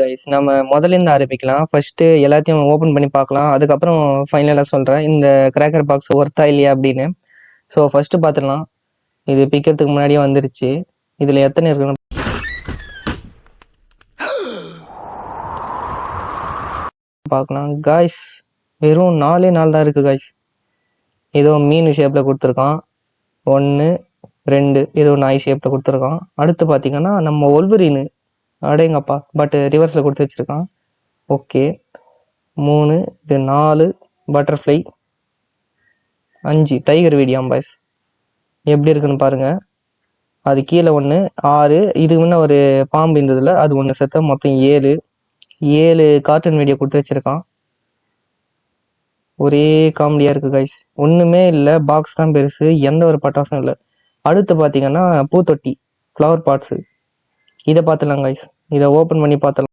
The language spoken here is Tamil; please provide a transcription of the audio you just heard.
கைஸ் நம்ம முதல்ல இருந்து ஆரம்பிக்கலாம். ஃபர்ஸ்ட் எல்லாத்தையும் ஓப்பன் பண்ணி பார்க்கலாம். அதுக்கப்புறம் ஃபைனலாக சொல்கிறேன் இந்த கிராக்கர் பாக்ஸ் ஒர்த்தா இல்லையா அப்படின்னு. ஸோ ஃபர்ஸ்ட் பார்த்துடலாம். இது பிக்கிறதுக்கு முன்னாடியே வந்துருச்சு. இதில் எத்தனை இருக்குன்னு பார்க்கலாம். காய்ஸ் வெறும் நாலே நாள் தான் இருக்குது காய்ஸ் ஏதோ மீன் ஷேப்பில் கொடுத்துருக்கான். ஒன்று ரெண்டு ஏதோ நாய் ஷேப்பில் கொடுத்துருக்கான். அடுத்து பார்த்தீங்கன்னா நம்ம ஒல்வரின்னு அடேங்கப்பா. பட் ரிவர்ஸில் கொடுத்து வச்சுருக்கான். ஓகே மூணு இது நாலு பட்டர்ஃப்ளை அஞ்சு டைகர் வீடியாம் பாய்ஸ் எப்படி இருக்குன்னு பாருங்கள் அது கீழே ஒன்று ஆறு இது முன்ன ஒரு பாம்பு இருந்ததில் அது ஒன்று செத்த மொத்தம் ஏழு. ஏழு கார்ட்டூன் வீடியோ கொடுத்து வச்சுருக்கான். ஒரே காமெடியாக இருக்குது கைஸ் ஒன்றுமே இல்லை பாக்ஸ் தான் பெருசு எந்த ஒரு பட்டாசும் இல்லை. அடுத்து பார்த்தீங்கன்னா பூத்தொட்டி ஃப்ளவர் பாட்ஸு இதை பார்த்துலாம் கைஸ் இதை ஓப்பன் பண்ணி பார்த்துலாம்